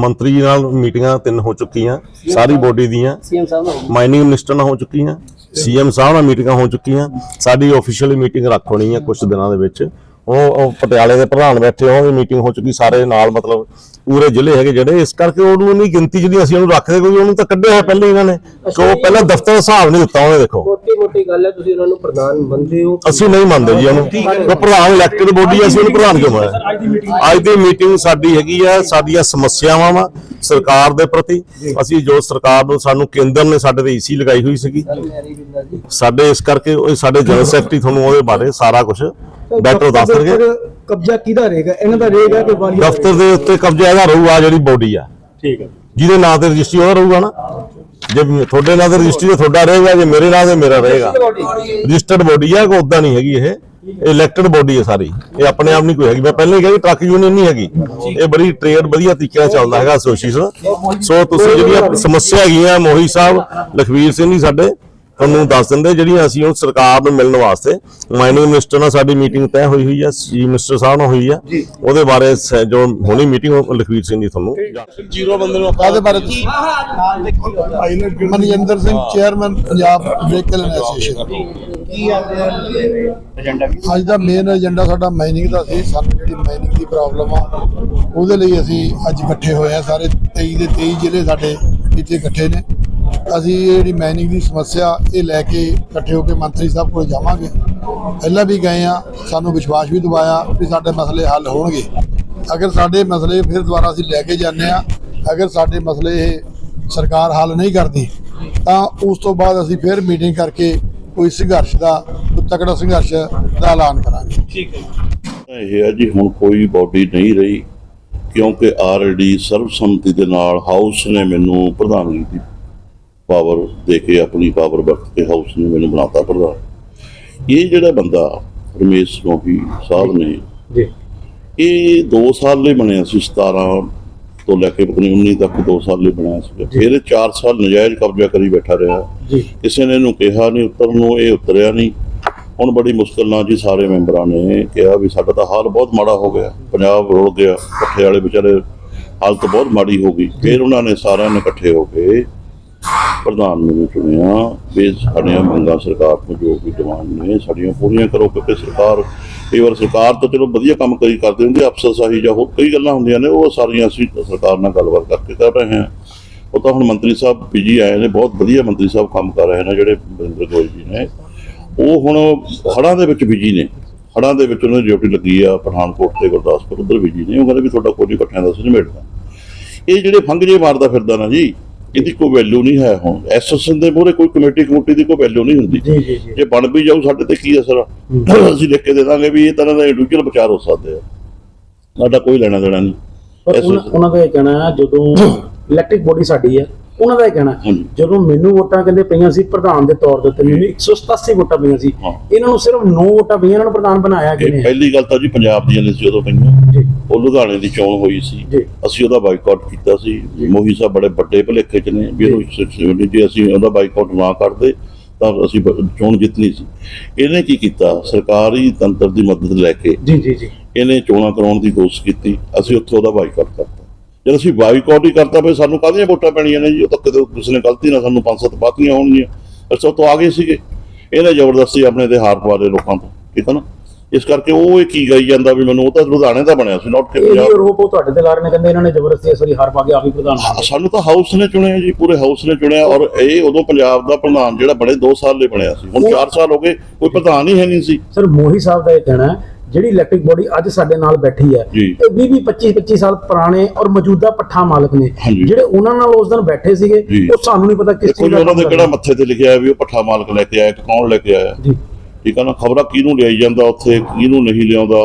ਮੰਤਰੀ ਜੀ ਨਾਲ ਮੀਟਿੰਗਾਂ ਤਿੰਨ ਹੋ ਚੁੱਕੀਆਂ ਸਾਰੀ ਬੋਡੀ ਦੀਆਂ। ਸੀਐਮ ਸਾਹਿਬ ਨਾਲ ਮਾਈਨਿੰਗ ਮਿਨਿਸਟਰ ਨਾਲ ਹੋ ਚੁੱਕੀਆਂ ਸੀਐਮ ਸਾਹਿਬ ਨਾਲ ਮੀਟਿੰਗਾਂ ਹੋ ਚੁੱਕੀਆਂ। ਸਾਡੀ ਆਫੀਸ਼ੀਅਲੀ ਮੀਟਿੰਗ ਰੱਖ ਹੋਣੀ ਹੈ ਕੁਝ ਦਿਨਾਂ ਦੇ ਵਿੱਚ। ਉਹ ਉਹ ਪਟਿਆਲੇ ਦੇ ਪ੍ਰਧਾਨ ਬੈਠੇ ਉਹਦੀ ਮੀਟਿੰਗ ਹੋ ਚੁੱਕੀ ਸਾਰੇ ਨਾਲ ਮਤਲਬ ਪੂਰੇ ਜ਼ਿਲ੍ਹੇ ਹੈਗੇ ਜਿਹੜੇ ਇਸ ਕਰਕੇ ਉਹਨੂੰ ਨਹੀਂ ਗਿਣਤੀ ਜਿਹੜੀ ਅਸੀਂ ਉਹਨੂੰ ਰੱਖਦੇ ਕੋਈ ਉਹਨੂੰ ਤਾਂ ਕੱਢਿਆ ਹੋਇਆ ਪਹਿਲੇ ਇਹਨਾਂ ਨੇ ਕਿ ਉਹ ਪਹਿਲਾਂ ਦਫ਼ਤਰ ਦਾ ਹਿਸਾਬ ਨਹੀਂ ਦਿੱਤਾ ਉਹਨੇ ਦੇਖੋ। ਮੋਟੀ ਮੋਟੀ ਗੱਲ ਹੈ ਤੁਸੀਂ ਉਹਨਾਂ ਨੂੰ ਪ੍ਰਧਾਨ ਮੰਨਦੇ ਹੋ। ਅਸੀਂ ਨਹੀਂ ਮੰਨਦੇ ਜੀ ਉਹਨੂੰ। ਉਹ ਪ੍ਰਧਾਨ ਇਲੈਕਟਡ ਬੋਡੀ ਅਸੀਂ ਉਹਨੂੰ ਪ੍ਰਧਾਨ ਕਿਉਂ ਬਣਾਇਆ ਅੱਜ ਦੀ ਮੀਟਿੰਗ ਅੱਜ ਦੀ ਮੀਟਿੰਗ ਸਾਡੀ ਹੈਗੀ ਆ ਸਾਡੀਆਂ ਸਮੱਸਿਆਵਾਂ ਵਾ ਸਰਕਾਰ ਦੇ ਪ੍ਰਤੀ। ਅਸੀਂ ਜੋ ਸਰਕਾਰ ਨੂੰ ਸਾਨੂੰ ਕੇਂਦਰ ਨੇ ਸਾਡੇ ਤੇ ਈਸੀ ਲਗਾਈ ਹੋਈ ਸੀਗੀ। ਸਾਡੇ ਇਸ ਕਰਕੇ ਉਹ ਸਾਡੇ ਜਨਰਲ ਸੈਕਟਰੀ ਤੁਹਾਨੂੰ ਉਹਦੇ ਬਾਰੇ ਸਾਰਾ ਕੁਝ ਡਾਕਟਰ ਦੱਸ ਦਫ਼ਤਰ ਦੇ ਦੇਣਗੇ ਕਬਜ਼ਾ ਕਿਹਦਾ ਰਹੇਗਾ? ਇਹਨਾਂ ਦਾ ਰਹੇਗਾ ਕਿ ਵਾਲੀਆ ਦਫ਼ਤਰ ਦੇ ਉੱਤੇ ਕਬਜ਼ਾ ਇਹਦਾ ਰਹੂਗਾ ਜਿਹੜੀ ਬੋਡੀ ਆ। ਠੀਕ ਹੈ। ਜਿਹਦੇ ਨਾਂ ਤੇ ਰਜਿਸਟਰੀ ਉਹਦਾ ਰਹੂਗਾ ਨਾ। ਜੇ ਤੁਹਾਡੇ ਨਾਂ ਤੇ ਰਜਿਸਟਰੀ ਤੇ ਤੁਹਾਡਾ ਰਹੇਗਾ ਜੇ ਮੇਰੇ ਨਾਂ ਤੇ ਮੇਰਾ ਰਹੇਗਾ। ਰਜਿਸਟਰਡ ਬੋਡੀ ਆ ਕੋਈ ਉਦਾਂ ਨਹੀਂ ਹੈਗੀ ਇਹ। ਇਲੈਕਟਡ ਬੋਡੀ ਹੈ ਸਾਰੀ। ਇਹ ਆਪਣੇ ਆਪ ਨਹੀਂ ਕੋਈ ਹੈਗੀ। ਮੈਂ ਪਹਿਲਾਂ ਹੀ ਕਿਹਾ ਕਿ ਟਰੱਕ ਯੂਨੀਅਨ ਨਹੀਂ ਹੈਗੀ। ਇਹ ਬੜੀ ਟ੍ਰੇਡ ਵਧੀਆ ਤਰੀਕੇ ਨਾਲ ਚੱਲਦਾ ਹੈਗਾ ਐਸੋਸੀਏਸ਼ਨ ਸੋ ਤੁਸੀਂ ਜਿਹੜੀਆਂ ਸਮੱਸਿਆ ਹੈਗੀਆਂ ਮੋਹੀ ਸਾਹਿਬ ਲਖਵੀਰ ਸਿੰਘ ਜੀ ਸਾਡੇ ਤੁਹਾਨੂੰ ਦੱਸ ਦਿੰਦੇ ਜਿਹੜੀਆਂ ਅਸੀਂ ਹੁਣ ਸਰਕਾਰ ਨੂੰ ਮਿਲਣ ਵਾਸਤੇ ਮਾਈਨਿੰਗ ਮਿਨਿਸਟਰ ਨਾਲ ਸਾਡੀ ਮੀਟਿੰਗ ਤੈਅ ਹੋਈ ਹੋਈ ਹੈ ਜੀ ਮਿਨਿਸਟਰ ਸਾਹਿਬ ਨਾਲ ਹੋਈ ਆ। ਉਹਦੇ ਬਾਰੇ ਜੋ ਹੋਣੀ ਮੀਟਿੰਗ ਲਖਵੀਰ ਸਿੰਘ ਜੀ ਤੁਹਾਨੂੰ। ਜ਼ੀਰੋ ਬੰਦੇ ਨੂੰ ਕਾਦੇ ਬਾਰੇ Manjinder Singh chairman Punjab vehicle association ਅੱਜ ਦਾ ਮੇਨ ਏਜੰਡਾ ਸਾਡਾ ਮਾਈਨਿੰਗ ਦਾ ਸੀ ਸਾਨੂੰ ਜਿਹੜੀ ਮਾਈਨਿੰਗ ਦੀ ਪ੍ਰੋਬਲਮ ਆ ਉਹਦੇ ਲਈ ਅਸੀਂ ਅੱਜ ਇਕੱਠੇ ਹੋਏ ਆ ਸਾਰੇ 23 ਦੇ 23 ਜ਼ਿਲ੍ਹੇ ਸਾਡੇ ਇੱਥੇ ਇਕੱਠੇ ਨੇ। ਅਸੀਂ ਇਹ ਜਿਹੜੀ ਮਾਈਨਿੰਗ ਦੀ ਸਮੱਸਿਆ ਇਹ ਲੈ ਕੇ ਇਕੱਠੇ ਹੋ ਕੇ ਮੰਤਰੀ ਸਾਹਿਬ ਕੋਲ ਜਾਵਾਂਗੇ। ਪਹਿਲਾਂ ਵੀ ਗਏ ਆ ਸਾਨੂੰ ਵਿਸ਼ਵਾਸ ਵੀ ਦਿਵਾਇਆ ਵੀ ਸਾਡੇ ਮਸਲੇ ਹੱਲ ਹੋਣਗੇ। ਅਗਰ ਸਾਡੇ ਮਸਲੇ ਫਿਰ ਦੁਬਾਰਾ ਅਸੀਂ ਲੈ ਕੇ ਜਾਂਦੇ ਆ ਅਗਰ ਸਾਡੇ ਮਸਲੇ ਇਹ ਸਰਕਾਰ ਹੱਲ ਨਹੀਂ ਕਰਦੀ ਤਾਂ ਉਸ ਤੋਂ ਬਾਅਦ ਅਸੀਂ ਫਿਰ ਮੀਟਿੰਗ ਕਰਕੇ ਕੋਈ ਸੰਘਰਸ਼ ਦਾ ਕੋਈ ਤਕੜਾ ਸੰਘਰਸ਼ ਦਾ ਐਲਾਨ ਕਰਾਂਗੇ। ਇਹ ਹੈ ਜੀ ਹੁਣ ਕੋਈ ਬਾਡੀ ਨਹੀਂ ਰਹੀ ਕਿਉਂਕਿ ਆਲਰੇਡੀ ਸਰਬਸੰਮਤੀ ਦੇ ਨਾਲ ਹਾਊਸ ਨੇ ਮੈਨੂੰ ਪ੍ਰਧਾਨਗੀ ਦੀ ਪਾਵਰ ਦੇ ਕੇ ਆਪਣੀ ਪਾਵਰ ਵਰਤ ਕੇ ਹਾਊਸ ਨੇ ਮੈਨੂੰ ਬਣਾਤਾ ਪ੍ਰਧਾਨ। ਇਹ ਜਿਹੜਾ ਬੰਦਾ ਰਮੇਸ਼ ਰੋਹੀ ਸਾਹਿਬ ਨੇ ਜੀ। ਇਹ 2 ਸਾਲ ਲਈ ਬਣਿਆ ਸੀ 17 ਤੋਂ ਲੈ ਕੇ ਪਤਾ ਨਹੀਂ 19 ਤੱਕ 2 ਸਾਲ ਲਈ ਬਣਿਆ ਸੀ। ਫਿਰ ਇਹ 4 ਸਾਲ ਨਜਾਇਜ਼ ਕਬਜ਼ਾ ਕਰੀ ਬੈਠਾ ਰਿਹਾ। ਜੀ। ਕਿਸੇ ਨੇ ਇਹਨੂੰ ਕਿਹਾ ਨਹੀਂ ਉਤਰਨ ਨੂੰ ਇਹ ਉਤਰਿਆ ਨਹੀਂ। ਹੁਣ ਬੜੀ ਮੁਸ਼ਕਲ ਨਾਲ ਜੀ ਸਾਰੇ ਮੈਂਬਰਾਂ ਨੇ ਕਿਹਾ ਵੀ ਸਾਡਾ ਤਾਂ ਹਾਲ ਬਹੁਤ ਮਾੜਾ ਹੋ ਗਿਆ। ਪੰਜਾਬ ਰੁਲ ਗਿਆ ਇਕੱਠੇ ਵਾਲੇ ਵਿਚਾਰੇ ਹਾਲਤ ਬਹੁਤ ਮਾੜੀ ਹੋ ਗਈ। ਫਿਰ ਉਹਨਾਂ ਨੇ ਸਾਰਿਆਂ ਨੇ ਇਕੱਠੇ ਹੋ ਕੇ ਪ੍ਰਧਾਨ ਨੂੰ ਚੁਣਿਆ ਵੀ ਸਾਡੀਆਂ ਮੰਗਾਂ ਸਰਕਾਰ ਤੋਂ ਜੋ ਵੀ ਡਿਮਾਂਡ ਨੇ ਸਾਡੀਆਂ ਪੂਰੀਆਂ ਕਰੋ ਕਿਉਂਕਿ ਸਰਕਾਰ, ਕਈ ਵਾਰ ਸਰਕਾਰ ਤਾਂ ਚਲੋ ਵਧੀਆ ਕੰਮ ਕਰੀ ਕਰਦੇ ਹੁੰਦੇ ਅਫਸਰਸਾਹੀ ਜਾਂ ਹੋਰ ਕਈ ਗੱਲਾਂ ਹੁੰਦੀਆਂ ਨੇ, ਉਹ ਸਾਰੀਆਂ ਅਸੀਂ ਸਰਕਾਰ ਨਾਲ ਗੱਲਬਾਤ ਕਰਕੇ ਕਰ ਰਹੇ ਹਾਂ। ਉਹ ਤਾਂ ਹੁਣ ਮੰਤਰੀ ਸਾਹਿਬ ਪੀਜੀ ਆਏ ਨੇ, ਬਹੁਤ ਵਧੀਆ ਮੰਤਰੀ ਸਾਹਿਬ ਕੰਮ ਕਰ ਰਹੇ ਨੇ ਜਿਹੜੇ ਬਰਿੰਦਰ ਗੋਇਲ ਜੀ ਨੇ। ਉਹ ਹੁਣ ਹੜ੍ਹਾਂ ਦੇ ਵਿੱਚ ਬਿਜ਼ੀ ਨੇ। ਹੜ੍ਹਾਂ ਦੇ ਵਿੱਚ ਉਹਨਾਂ ਦੀ ਡਿਊਟੀ ਲੱਗੀ ਆ, ਪਠਾਨਕੋਟ ਤੇ ਗੁਰਦਾਸਪੁਰ, ਉਧਰ ਬਿਜ਼ੀ ਨੇ। ਉਹ ਕਹਿੰਦੇ ਵੀ ਤੁਹਾਡਾ ਕੋਈ ਨਹੀਂ, ਇਕੱਠਿਆਂ ਦਾ ਅਸੀਂ ਨਿਬੇੜਦਾ ਇਹ ਜਿਹੜੇ ਫੰਗ ਜੇ ਮਾਰਦਾ ਫਿਰਦਾ ਨਾ ਜੀ ਇਹਦੀ ਕੋਈ ਵੈਲਿਊ ਨਹੀਂ ਹੈ ਹੁਣ। ਐਸਐਸਐਨ ਦੇ ਮੂਹਰੇ ਕੋਈ ਕਮੇਟੀ ਕਮੇਟੀ ਦੀ ਕੋਈ ਵੈਲਿਊ ਨਹੀਂ ਹੁੰਦੀ। ਜੀ ਬਣ ਵੀ ਜਾਊ ਸਾਡੇ ਤੇ ਕੀ ਅਸਰ ਆ? ਅਸੀਂ ਲਿਖ ਕੇ ਦੇ ਦਾਂਗੇ ਵੀ ਇਹ ਤਰ੍ਹਾਂ ਦਾ ਇੰਡੀਵਿਜੂਅਲ ਵਿਚਾਰ ਹੋ ਸਕਦੇ ਆ। ਸਾਡਾ ਕੋਈ ਲੈਣਾ ਦੇਣਾ ਨਹੀਂ। ਉਹਨਾਂ ਦਾ ਇਹ ਕਹਿਣਾ ਹੈ ਜਦੋਂ ਇਲੈਕਟ੍ਰਿਕ ਬੋਡੀ ਸਾਡੀ ਹੈ ਉਹਨਾਂ ਦਾ ਇਹ ਕਹਿਣਾ। ਜਦੋਂ ਮੈਨੂੰ ਵੋਟਾਂ ਕਹਿੰਦੇ ਪਈਆਂ ਸੀ ਪ੍ਰਧਾਨ ਦੇ ਤੌਰ ਦੇ ਉੱਤੇ ਮੈਨੂੰ 187 ਵੋਟਾਂ ਪਈਆਂ ਸੀ। ਇਹਨਾਂ ਨੂੰ ਸਿਰਫ 9 ਵੋਟਾਂ ਪਈਆਂ ਇਹਨਾਂ ਨੂੰ ਪ੍ਰਧਾਨ ਬਣਾਇਆ ਕਿਨੇ ਪਹਿਲੀ ਗੱਲ ਤਾਂ ਜੀ ਪੰਜਾਬ ਦੀਆਂ ਨੇ ਸੀ ਉਦੋਂ ਪਈਆਂ। ਜੀ। ਉਹ ਲੁਧਿਆਣੇ ਦੀ ਚੋਣ ਹੋਈ ਸੀ। ਅਸੀਂ ਉਹਦਾ ਬਾਈਕਾਟ ਕੀਤਾ ਸੀ। ਮੋਹੀ ਸਾਹਿਬ ਬੜੇ ਵੱਡੇ ਭਲੇਖੇ ਚ ਨੇ ਵੀ ਸ- ਜੇ ਅਸੀਂ ਉਹਦਾ ਬਾਈਕਾਟ ਨਾ ਕਰਦੇ ਤਾਂ ਅਸੀਂ ਚੋਣ ਜਿੱਤਣੀ ਸੀ। ਇਹਨੇ ਕੀ ਕੀਤਾ? ਸਰਕਾਰੀ ਤੰਤਰ ਦੀ ਮਦਦ ਲੈ ਕੇ ਜੀ ਜੀ ਜੀ। ਇਹਨੇ ਚੋਣਾਂ ਕਰਾਉਣ ਦੀ ਕੋਸ਼ਿਸ਼ ਕੀਤੀ। ਅਸੀਂ ਉੱਥੇ ਉਹਦਾ ਬਾਈਕਾਟ ਕਰਤਾ। ਜਦ ਅਸੀਂ ਬਾਈਕਾਟ ਹੀ ਕਰਤਾ ਫਿਰ ਸਾਨੂੰ ਕਾਹਦੀਆਂ ਵੋਟਾਂ ਪੈਣੀਆਂ ਨੇ ਜੀ? ਉਹ ਤਾਂ ਕਿਤੇ ਕਿਸੇ ਨੇ ਗਲਤੀ ਨਾਲ ਸਾਨੂੰ ਪੰਜ ਸੱਤ ਪਾਤੀਆਂ ਹੋਣਗੀਆਂ। ਅਸੀਂ ਉਹ ਤੋਂ ਆ ਗਏ ਸੀਗੇ। ਇਹਨੇ ਜ਼ਬਰਦਸਤੀ ਆਪਣੇ ਤੇ ਹਾਰ ਪਵਾ ਦੇ ਲੋਕਾਂ ਤੋਂ। ਠੀਕ ਹੈ ਨਾ? ਇਸ ਕਰਕੇ ਉਹ ਇਹ ਕੀ ਗਈ ਜਾਂਦਾ ਵੀ ਮੈਨੂੰ ਉਹ ਤਾਂ ਲੁਧਿਆਣੇ ਦਾ ਬਣਿਆ ਸੀ ਨਾਟ ਕਿ ਇਹ ਪੰਜਾਬ ਰੋਪ ਉਹ ਤੁਹਾਡੇ ਤੇ ਲਾ ਰਹੇ ਨੇ ਕਹਿੰਦੇ ਇਹਨਾਂ ਨੇ ਜ਼ਬਰਦਸਤੀ ਇਸ ਵਾਰੀ ਹਾਰ ਪਾ ਕੇ ਆਪ ਹੀ ਪ੍ਰਧਾਨ ਬਣ ਗਏ। ਸਾਨੂੰ ਤਾਂ ਹਾਊਸ ਨੇ ਚੁਣਿਆ ਜੀ ਪੂਰੇ ਹਾਊਸ ਨੇ ਚੁਣਿਆ ਔਰ ਇਹ ਉਦੋਂ ਪੰਜਾਬ ਦਾ ਪ੍ਰਧਾਨ ਜਿਹੜਾ ਬੜੇ 2 ਸਾਲ ਲਈ ਬਣਿਆ ਸੀ ਹੁਣ 4 ਸਾਲ ਹੋ ਗਏ ਕੋਈ ਪ੍ਰਧਾਨ ਹੀ ਹੈ ਨਹੀਂ ਸੀ ਸਰ ਮੋਹੀ ਸਾਹਿਬ ਦਾ ਇਹ ਕਹਿਣਾ ਹੈ ਜਿਹੜੀ ਇਲੈਕਟ੍ਰਿਕ ਬੋਡੀ ਅੱਜ ਸਾਡੇ ਨਾਲ ਬੈਠੀ ਹੈ ਜੀ। ਇਹ 20 20 25 25 ਸਾਲ ਪੁਰਾਣੇ ਔਰ ਮੌਜੂਦਾ ਪੱਠਾ ਮਾਲਕ ਨੇ ਹਾਂਜੀ। ਜਿਹੜੇ ਉਹਨਾਂ ਨਾਲ ਉਸ ਦਿਨ ਬੈਠੇ ਸੀਗੇ ਜੀ। ਉਹ ਸਾਨੂੰ ਨਹੀਂ ਪਤਾ ਕਿਸ ਚੀਜ਼ ਦਾ ਉਹਨਾਂ ਦੇ ਕੰਮ ਕਿਹੜਾ ਕਰਨਾ। ਮੱਥੇ ਤੇ ਲਿਖਿਆ ਹੈ ਵੀ ਉਹ ਪੱਠਾ ਮਾਲਕ ਲੈ ਕੇ ਆਇਆ ਕਿ ਕੌਣ ਲੈ ਕੇ ਆਇਆ ਜੀ ਠੀਕ ਹੈ ਨਾ? ਖਬਰਾਂ ਕਿਹਨੂੰ ਲਿਆਈ ਜਾਂਦਾ ਉੱਥੇ? ਕਿਹਨੂੰ ਨਹੀਂ ਲਿਆਉਂਦਾ?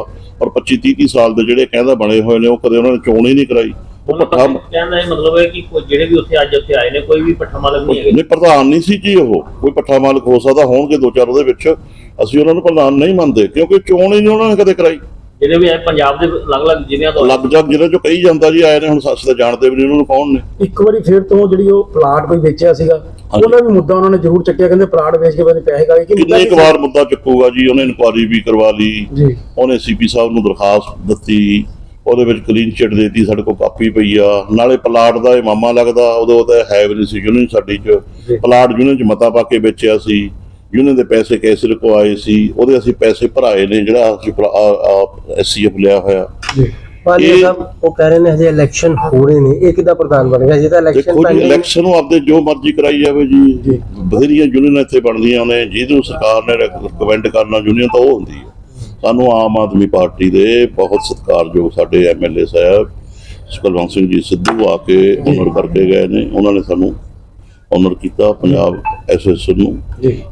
ਔਰ 25 30 30 ਸਾਲ ਦੇ ਜਿਹੜੇ ਕਹਿੰਦਾ ਬਣੇ ਹੋਏ ਨੇ ਉਹ ਕਦੇ ਉਹਨਾਂ ਨੇ ਚੋਣ ਹੀ ਨਹੀਂ ਕਰਾਈ। ਉਹ ਪੱਠਾ ਕਹਿਣ ਦਾ ਇਹ ਮਤਲਬ ਹੈ ਕਿ ਕੋਈ ਜਿਹੜੇ ਵੀ ਉੱਥੇ ਅੱਜ ਉੱਥੇ ਆਏ ਨੇ ਕੋਈ ਵੀ ਪੱਠਾ ਮਾਲਕ ਨਹੀਂ ਹੈਗੇ। ਨਹੀਂ ਪ੍ਰਧਾਨ ਨਹੀਂ ਸੀ ਜੀ ਉਹ। ਕੋਈ ਪੱਠਾ ਮਾਲਕ ਹੋ ਸਕਦਾ ਹੋਣਗੇ ਦੋ ਚਾਰ ਉਹਦੇ ਵਿੱਚ। ਅਸੀਂ ਉਹਨਾਂ ਨੂੰ ਪ੍ਰਧਾਨ ਨਹੀਂ ਮੰਨਦੇ ਕਿਉਂਕਿ ਚੋਣ ਹੀ ਨਹੀਂ ਉਹਨਾਂ ਨੇ ਕਦੇ ਕਰਾਈ। ਜਿਹੜੇ ਵੀ ਆਏ ਪੰਜਾਬ ਦੇ ਅਲੱਗ-ਅਲੱਗ ਜ਼ਿਲ੍ਹਿਆਂ ਤੋਂ ਲੱਗ ਜਗ ਜਿਹਨਾਂ ਚੋਂ ਕਈ ਜਾਂਦਾ ਜੀ ਆਏ ਨੇ ਹੁਣ ਸੱਚ ਤਾਂ ਜਾਣਦੇ ਵੀ ਨਹੀਂ ਉਹਨਾਂ ਨੂੰ ਕੌਣ ਨੇ। ਇੱਕ ਵਾਰੀ ਫਿਰ ਤੋਂ ਜਿਹੜੀ ਉਹ ਪਲਾਟ ਕੋਈ ਵੇਚਿਆ ਸੀਗਾ ਉਹਦਾ ਵੀ ਮੁੱਦਾ ਉਹਨਾਂ ਨੇ ਜ਼ਰੂਰ ਚੱਕਿਆ ਕਹਿੰਦੇ ਪਲਾਟ ਵੇਚ ਕੇ ਬੰਦੇ ਪੈਸੇ ਕਾ ਕਿ ਮੁੱਦਾ ਕਿੰਨੇ ਕੀ ਕੁ ਸੀ? ਵਾਰ ਮੁੱਦਾ ਚੁੱਕੂਗਾ ਜੀ? ਉਹਨੇ ਇਨਕੁਆਰੀ ਵੀ ਕਰਵਾ ਲਈ। ਜੀ। ਉਹਨੇ ਸੀਪੀ ਸਾਹਿਬ ਨੂੰ ਦਰਖਾਸਤ ਦਿੱਤੀ। ਉਹਦੇ ਵਿੱਚ ਕਲੀਨ ਚਿੱਟ ਦੇਤੀ ਸਾਡੇ ਕੋਲ ਕਾਪੀ ਪਈ ਆ। ਨਾਲੇ ਪਲਾਟ ਦਾ ਇਹ ਮਾਮਾ ਲੱਗਦਾ ਉਦੋਂ ਉਹਦਾ ਹੈ ਵੀ ਨਹੀਂ ਸੀ ਯੂਨੀਅਨ ਸਾਡੀ ਚ। ਪਲਾਟ ਯੂਨੀਅਨ ਚ ਮਤਾ ਪਾ ਕੇ ਵੇਚਿਆ ਸੀ। ਯੂਨੀਅਨ ਦੇ ਪੈਸੇ ਕੈਸੇ ਰਕਵਾਏ ਸੀ। ਉਹਦੇ ਅਸੀਂ ਪੈਸੇ ਭਰਾਏ ਨੇ ਜਿਹੜਾ ਅਸੀਂ ਐਸਸੀਐਫ ਲਿਆ ਹੋਇਆ। ਜੀ। ਇਹ- ਸਾਹਿਬ ਉਹ ਕਹਿ ਰਹੇ ਨੇ ਹਜੇ ਇਲੈਕਸ਼ਨ ਹੋ ਰਹੇ ਨੇ ਇਹ ਕਿੱਦਾਂ ਪ੍ਰਧਾਨ ਬਣੇਗਾ ਜੇ ਤਾਂ ਇਲੈਕਸ਼ਨ ਜੀ ਪੈਂਡਿੰਗ ਇਲੈਕਸ਼ਨ ਨੂੰ ਆਪਦੇ ਜੋ ਮਰਜ਼ੀ ਕਰਾਈ ਜਾਵੇ ਜੀ। ਬਥੇਰੀਆਂ ਯੂਨੀਅਨ ਇੱਥੇ ਬਣਦੀਆਂ ਨੇ ਜਿਹਨੂੰ ਸਰਕਾਰ ਨੇ ਰეკਮੈਂਡ ਕਰਨਾ ਯੂਨੀਅਨ ਤਾਂ ਉਹ ਹੁੰਦੀ ਹੈ। ਸਾਨੂੰ ਆਮ ਆਦਮੀ ਪਾਰਟੀ ਦੇ ਬਹੁਤ ਸਤਿਕਾਰਯੋਗ ਸਾਡੇ ਐਮਐਲਏ ਸਾਹਿਬ ਸੁਖਵੰਤ ਸਿੰਘ ਜੀ ਸਿੱਧੂ ਆ ਕੇ ਓਨਰ ਕਰਕੇ ਗਏ ਨੇ ਉਹਨਾਂ ਨੇ ਸਾਨੂੰ ਓਨਰ ਕੀਤਾ ਪੰਜਾਬ ਐਸਐਸ ਨੂੰ।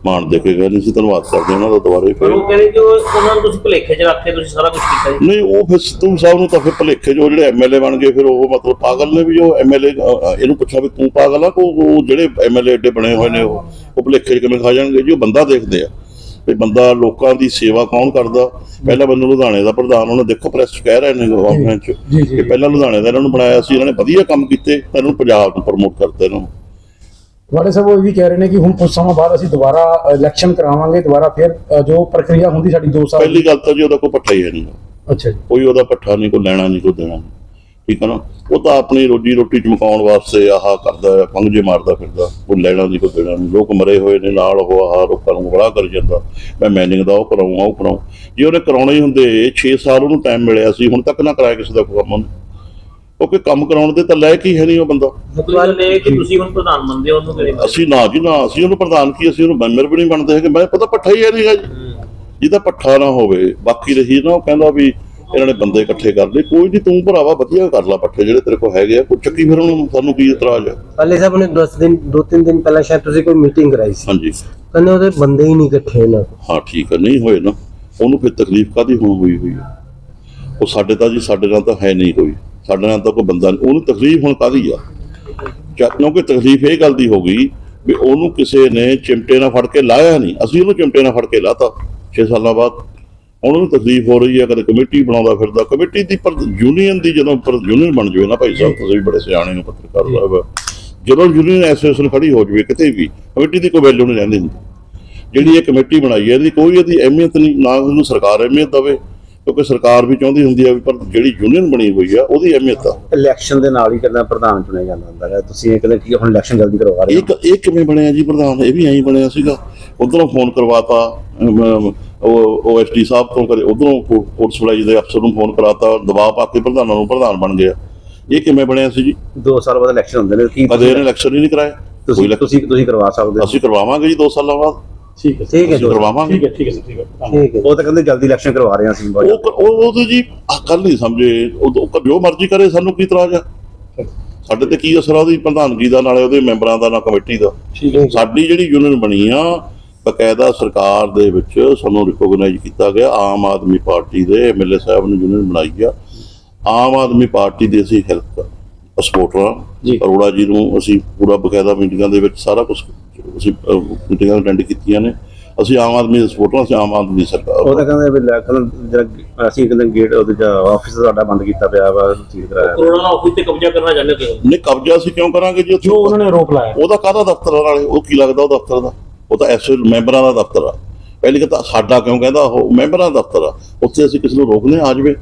ਮਾਣ ਦੇ ਕੇ ਗਏ ਨਹੀਂ ਸੀ ਧੰਨਵਾਦ ਕਰਦੇ ਉਹਨਾਂ ਦਾ ਦੁਬਾਰੇ ਪਰ ਫਿਰ ਉਹ ਕਹਿੰਦੇ ਕਿ ਉਹ ਉਹਨਾਂ ਨੂੰ ਤੁਸੀਂ ਭੁਲੇਖੇ 'ਚ ਰੱਖ ਕੇ ਤੁਸੀਂ ਸਾਰਾ ਕੁਝ ਕੀਤਾ ਜੀ। ਨਹੀਂ ਉਹ ਫਿਰ ਸਿੱਧੂ ਸਾਹਿਬ ਨੂੰ ਤਾਂ ਫਿਰ ਭਲੇਖੇ ਜੋ ਜਿਹੜੇ ਐਮਐਲਏ ਬਣ ਗਏ ਫਿਰ ਉਹ ਮਤਲਬ ਪਾਗਲ ਨੇ ਵੀ ਜੋ ਐਮਐਲਏ ਇਹਨੂੰ ਪੁੱਛਿਆ ਵੀ ਤੂੰ ਪਾਗਲ ਆ ਕੋ ਉਹ ਜਿਹੜੇ ਐਮਐਲਏ ਏਡੇ ਬਣੇ ਹੋਏ ਨੇ ਉਹ ਉਹ ਭਲੇਖੇ 'ਚ ਕਿਵੇਂ ਖਾ ਜਾਣਗੇ ਜੀ? ਉਹ ਬੰਦਾ ਦੇਖਦੇ ਆ। ਵੀ ਬੰਦਾ ਲੋਕਾਂ ਦੀ ਸੇਵਾ ਕੌਣ ਕਰਦਾ? ਪਹਿਲਾਂ ਬੰਦੇ ਲੁਧਿਆਣੇ ਦਾ ਪ੍ਰਧਾਨ ਉਹਨੇ ਦੇਖੋ ਪ੍ਰੈਸ 'ਚ ਕਹਿ ਰਹੇ ਨੇ ਗਵਰਨਮੈਂਟ 'ਚ ਕਿ ਪਹਿਲਾਂ ਲੁਧਿਆਣੇ ਦਾ ਇਹਨਾਂ ਨੂੰ ਬਣਾਇਆ ਸੀ ਇਹਨਾਂ ਨੇ ਵਧੀਆ ਕੰਮ ਕੀਤੇ ਇਹਨਾਂ ਨੂੰ ਪੰਜਾਬ ਨੂੰ ਪ੍ਰਮੋਟ ਕਰਤਾ ਇਹਨਾਂ ਨੂੰ। ਵਾਲੇ ਸਾਹਿਬ ਉਹ ਵੀ ਕਹਿ ਰਹੇ ਨੇ ਕਿ ਹੁਣ ਕੁਝ ਸਮਾਂ ਬਾਅਦ ਅਸੀਂ ਦੁਬਾਰਾ ਇਲੈਕਸ਼ਨ ਕਰਾਵਾਂਗੇ ਦੁਬਾਰਾ ਫਿਰ ਜੋ ਪ੍ਰਕਿਰਿਆ ਹੁੰਦੀ ਸਾਡੀ 2 ਸਾਲ ਪਹਿਲੀ ਗੱਲ ਤਾਂ ਜੀ ਉਹਦਾ ਕੋਈ ਪੱਠਾ ਹੀ ਹੈ ਨਹੀਂ। ਅੱਛਾ ਜੀ। ਕੋਈ ਉਹਦਾ ਪੱਠਾ ਨਹੀਂ ਕੋਈ ਲੈਣਾ ਨਹੀਂ ਕੋਈ ਦੇਣਾ ਨਹੀਂ। ਠੀਕ ਹੈ ਨਾ? ਉਹ ਤਾਂ ਆਪਣੀ ਰੋਜੀ ਰੋਟੀ ਚਮਕਾਉਣ ਵਾਸਤੇ ਆਹ ਕਰਦਾ ਹੈ ਪੰਗਜੇ ਮਾਰਦਾ ਫਿਰਦਾ ਕੋਈ ਲੈਣਾ ਨਹੀਂ ਕੋਈ ਦੇਣਾ ਨਹੀਂ। ਲੋਕ ਮਰੇ ਹੋਏ ਨੇ ਨਾਲ ਉਹ ਆਹ ਲੋਕਾਂ ਨੂੰ ਬੜਾ ਕਰ ਜਾਂਦਾ। ਮੈਂ ਮੈਨਿੰਗ ਦਾ ਉਹ ਕਰਾਉਂ ਉਹ ਕਰਾਉਂ ਜੇ ਉਹਨੇ ਕਰਾਉਣੇ ਹੀ ਹੁੰਦੇ 6 ਸਾਲ ਉਹਨੂੰ ਟਾਈਮ ਮਿਲਿਆ ਸੀ ਹੁਣ ਤੱਕ ਨਾ ਕਰਾਇਆ ਕਿਸੇ ਦਾ ਕੋਈ ਕੰਮ ਉਹਨੇ। ਕਿਉਂਕਿ ਕੰਮ ਕਰਾਉਣ ਦੇ ਤਾਂ ਲੈ ਕੀ ਹੈ ਨਹੀਂ ਉਹ ਬੰਦਾ। ਮੁੱਖ ਗੱਲ ਇਹ ਹੈ ਕਿ ਤੁਸੀਂ ਹੁਣ ਪ੍ਰਧਾਨ ਮੰਨਦੇ ਹੋ ਉਹਨੂੰ ਕਿਹੜੇ ਅਸੀਂ ਨਾ ਜੀ ਨਾ ਅਸੀਂ ਉਹਨੂੰ ਪ੍ਰਧਾਨ ਕੀ ਅਸੀਂ ਉਹਨੂੰ ਮੈਂਬਰ ਵੀ ਨਹੀਂ ਬਣਦੇ ਹੈਗੇ। ਮੈਂ ਪਤਾ ਪੱਠਾ ਹੀ ਹੈ ਨਹੀਂਗਾ ਜੀ। ਜਿਹਦਾ ਪੱਠਾ ਨਾ ਹੋਵੇ ਬਾਕੀ ਰਹੀ ਨਾ ਉਹ ਕਹਿੰਦਾ ਵੀ ਇਹਨਾਂ ਨੇ ਬੰਦੇ ਇਕੱਠੇ ਕਰ ਲਏ। ਕੋਈ ਨਹੀਂ ਤੂੰ ਭਰਾਵਾ ਵਧੀਆ ਕਰ ਲਾ ਪੱਠੇ ਜਿਹੜੇ ਤੇਰੇ ਕੋਲ ਹੈਗੇ ਆ ਕੋਈ ਚੱਕੀ ਫਿਰ ਉਹਨੂੰ ਸਾਨੂੰ ਕੀ ਇਤਰਾਜ਼ ਆ ਅਲੀ ਸਾਹਿਬ ਨੇ 10 ਦਿਨ 2-3 ਦਿਨ ਪਹਿਲਾਂ ਸ਼ਾਇਦ ਤੁਸੀਂ ਕੋਈ ਮੀਟਿੰਗ ਕਰਾਈ ਸੀ। ਹਾਂਜੀ। ਕਹਿੰਦੇ ਉਹਦੇ ਬੰਦੇ ਹੀ ਨਹੀਂ ਇਕੱਠੇ ਕੋਲ ਹਾਂ ਠੀਕ ਹੈ ਨਹੀਂ ਹੋਏ ਨਾ। ਉਹਨੂੰ ਫਿਰ ਤਕਲੀਫ ਕਾਦੀ ਹੋਣੀ ਹੋਈ ਹੋਈ ਹੈ? ਉਹ ਸਾਡੇ ਤਾਂ ਜੀ ਸਾਡੇ ਨਾਲ ਤਾਂ ਹੈ ਨਹੀਂ ਕੋਈ। ਸਾਡੇ ਨਾਲ ਤਾਂ ਕੋਈ ਬੰਦਾ ਨਹੀਂ। ਉਹਨੂੰ ਤਕਲੀਫ ਹੁਣ ਕਾਦੀ ਆ? ਚਾ- ਕਿਉਂਕਿ ਤਕਲੀਫ ਇਹ ਗੱਲ ਦੀ ਹੋ ਗਈ ਵੀ ਉਹਨੂੰ ਕਿਸੇ ਨੇ ਚਿਮਟੇ ਨਾਲ ਫੜ ਕੇ ਲਾਇਆ ਨਹੀਂ। ਅਸੀਂ ਉਹਨੂੰ ਚਿਮਟੇ ਨਾਲ ਫੜ ਕੇ ਲਾਤਾ 6 ਸਾਲਾਂ ਬਾਅਦ। ਹੁਣ ਉਹਨੂੰ ਤਕਲੀਫ ਹੋ ਰਹੀ ਹੈ ਕਦੇ ਕਮੇਟੀ ਬਣਾਉਂਦਾ ਫਿਰਦਾ। ਕਮੇਟੀ ਦੀ ਪਰ ਯੂਨੀਅਨ ਦੀ ਜਦੋਂ ਪਰ ਯੂਨੀਅਨ ਬਣ ਜਾਵੇ ਨਾ ਭਾਈ ਸਾਹਿਬ, ਤੁਸੀਂ ਵੀ ਬੜੇ ਸਿਆਣੇ ਨੂੰ ਪੱਤਰਕਾਰ ਸਾਹਿਬ। ਜਦੋਂ ਯੂਨੀਅਨ ਐਸੋਸੀਏਸ਼ਨ ਖੜੀ ਹੋ ਜਾਵੇ ਕਿਤੇ ਵੀ, ਕਮੇਟੀ ਦੀ ਕੋਈ ਵੈਲਿਊ ਨਹੀਂ ਰਹਿੰਦੀ। ਜਿਹੜੀ ਇਹ ਕਮੇਟੀ ਬਣਾਈ ਹੈ ਇਹਦੀ ਕੋਈ ਇਹਦੀ ਅਹਿਮੀਅਤ ਨਹੀਂ, ਨਾ ਉਹਨੂੰ ਸਰਕਾਰ ਅਹਿਮੀਅਤ ਦੇਵੇ। ਕਿਉਂਕਿ ਸਰਕਾਰ ਵੀ ਚਾਹੁੰਦੀ ਹੁੰਦੀ ਹੈ ਵੀ ਪਰ ਜਿਹੜੀ ਯੂਨੀਅਨ ਬਣੀ ਹੋਈ ਆ ਉਹਦੀ ਅਹਿਮੀਅਤ ਆ। ਇਲੈਕਸ਼ਨ ਦੇ ਨਾਲ ਹੀ ਕਹਿੰਦਾ ਪ੍ਰਧਾਨ ਚੁਣਿਆ ਜਾਂਦਾ ਹੁੰਦਾ ਹੈ। ਤੁਸੀਂ ਇਹ ਕਹਿੰਦੇ ਕਿ ਹੁਣ ਇਲੈਕਸ਼ਨ ਜਲਦੀ ਕਰਵਾ ਰਹੇ ਇਹ ਕ- ਇਹ ਕਿਵੇਂ ਬਣਿਆ ਜੀ ਪ੍ਰਧਾਨ? ਇਹ ਵੀ ਐਂ ਹੀ ਬਣਿਆ ਸੀਗਾ। ਉਧਰੋਂ ਫੋਨ ਕਰਵਾਤਾ ਓਐਸਡੀ ਸਾਹਿਬ ਤੋਂ ਕਦੇ ਉਧਰੋਂ ਪੁਲਿਸ ਫਲਾਈ ਦੇ ਅਫਸਰ ਨੂੰ ਫੋਨ ਕਰਾਤਾ ਦਬਾਅ ਪਾ ਕੇ ਪ੍ਰਧਾਨਾਂ ਨੂੰ ਪ੍ਰਧਾਨ ਬਣ ਗਿਆ। ਇਹ ਕਿਵੇਂ ਬਣਿਆ ਸੀ ਜੀ? 2 ਸਾਲ ਬਾਅਦ ਇਲੈਕਸ਼ਨ ਹੁੰਦੇ ਨੇ ਕੀ ਕਦੇ ਇਹਨੇ ਇਲੈਕਸ਼ਨ ਹੀ ਨਹੀਂ ਕਰਾਇਆ ਤੁਸੀਂ ਤੁਸੀਂ ਤੁਸੀਂ ਕਰਵਾ ਸਕਦੇ ਹੋ। ਅਸੀਂ ਕਰਵਾਵਾਂਗੇ ਜੀ 2 ਸਾਲਾਂ ਬਾਅਦ। ਠੀਕ ਹੈ ਅਸੀਂ ਕਰਵਾਵਾਂਗੇ। ਠੀਕ ਹੈ ਉਹ ਤਾਂ ਕਹਿੰਦੇ ਜਲਦੀ ਇਲੈਕਸ਼ਨ ਕਰਵਾ ਰਹੇ ਹਾਂ ਅਸੀਂ ਉਹ ਉਹ ਉਹ ਤਾਂ ਜੀ ਗੱਲ ਨਹੀਂ ਸਮਝੇ। ਉਹ ਜੋ ਮਰਜ਼ੀ ਕਰੇ ਸਾਨੂੰ ਕੀ ਇਤਰਾਜ਼ ਆ? ਸਾਡੇ ਤੇ ਕੀ ਅਸਰ ਆ ਉਹਦੀ? ਪ੍ਰਧਾਨਗੀ ਦਾ ਨਾਲੇ ਉਹਦੇ ਮੈਂਬਰਾਂ ਦਾ ਨਾ ਕਮੇਟੀ ਦਾ। ਸਾਡੀ ਜਿਹੜੀ ਯੂਨੀਅਨ ਬਣੀ ਆ ਬਕਾਇਦਾ ਸਰਕਾਰ ਦੇ ਵਿੱਚ ਸਾਨੂੰ ਰਿਕੋਗਨਾਈਜ਼ ਕੀਤਾ ਗਿਆ। ਆਮ ਆਦਮੀ ਪਾਰਟੀ ਦੇ ਐਮਐਲਏ ਸਾਹਿਬ ਨੇ ਯੂਨੀਅਨ ਬਣਾਈ ਆ। ਆਮ ਆਦਮੀ ਪਾਰਟੀ ਦੇ ਅਸੀਂ ਹੈਲਪ ਸਪੋਰਟਰ। ਅਰੋੜਾ ਜੀ ਨੂੰ ਅਸੀਂ ਪੂਰਾ ਬਕਾਇਦਾ ਮੀਟਿੰਗਾਂ ਦੇ ਵਿੱਚ ਸਾਰਾ ਕੁਝ ਅਸੀਂ ਮੀਟਿੰਗਾਂ ਅਟੈਂਡ ਕੀਤੀਆਂ ਨੇ। ਅਸੀਂ ਆਮ ਆਦਮੀ ਦੇ ਸਪੋਰਟਰ ਅਸੀਂ ਆਮ ਆਦਮੀ ਦੀ ਸਰਕਾਰ ਉਹ ਤਾਂ ਕਹਿੰਦੇ ਵੀ ਇਲੈਕਸ਼ਨ ਜਿਹੜਾ ਅਸੀਂ ਕਹਿੰਦੇ ਗੇਟ ਉਹਦੇ ਆਫਿਸ ਸਾਡਾ ਬੰਦ ਕੀਤਾ ਪਿਆ ਵਾ ਠੀਕ ਕਰਾਇਆ ਕਰੋਨਾ ਦਾ ਆਫਿਸ ਤੇ ਕਬਜ਼ਾ ਕਰਨਾ ਚਾਹੁੰਦੇ ਹੋ? ਨੇ ਕਬਜ਼ਾ ਅਸੀਂ ਕਿਉਂ ਕਰਾਂਗੇ ਜੀ ਉੱਥੇ? ਜੋ ਉਹਨਾਂ ਨੇ ਰੋਕ ਲਾਇਆ। ਉਹਦਾ ਕਾਹਦਾ ਦਫ਼ਤਰ ਨਾਲੇ? ਉਹ ਕੀ ਲੱਗਦਾ ਉਹ ਦਫ਼ਤਰ ਦਾ? ਉਹ ਤਾਂ ਐਸ ਮੈਂਬਰਾਂ ਦਾ ਦਫ਼ਤਰ ਆ। ਪਹਿਲੀ ਗੱਲ ਤਾਂ ਸਾਡਾ ਕਿਉਂ ਕਹਿੰਦਾ ਉਹ ਮੈਂਬਰਾਂ ਦਾ ਦਫ਼ਤਰ ਆ। ਉੱਥੇ ਅਸੀਂ ਕਿਸੇ ਨੂੰ ਰੋਕਦੇ ਆ ਜਾਵੇ।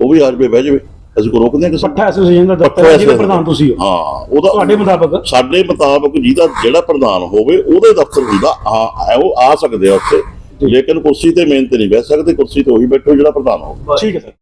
ਉਹ ਵੀ ਆ ਜਾਵੇ ਬਹਿ ਜਾਵੇ। ਅਸੀਂ ਕੋ ਰੋਕਦੇ ਕਿਸੇ ਨੂੰ? ਪੱਠਾ ਐਸੋਸੀਏਸ਼ਨ ਦਾ ਦਫ਼ਤਰ ਹੈ ਜਿਹਦੇ। ਪ੍ਰਧਾਨ ਤੁਸੀਂ ਹੋ ਹਾਂ ਉਹਦਾ ਤੁਹਾਡੇ ਮੁਤਾਬਕ? ਸਾਡੇ ਮੁਤਾਬਕ ਜਿਹਦਾ ਜਿਹੜਾ ਪ੍ਰਧਾਨ ਹੋਵੇ ਉਹਦੇ ਦਫ਼ਤਰ ਹੁੰਦਾ ਆ ਉਹ ਆ ਸਕਦੇ ਆ ਉੱਥੇ ਲੇਕਿਨ ਕੁਰਸੀ ਤੇ ਮੇਨ ਤੇ ਨਹੀਂ ਬਹਿ ਸਕਦੇ ਕੁਰਸੀ ਤੇ ਉਹੀ ਬੈਠੋ ਜਿਹੜਾ ਪ੍ਰਧਾਨ ਹੋਵੇ ਠੀਕ ਹੈ ਸਰ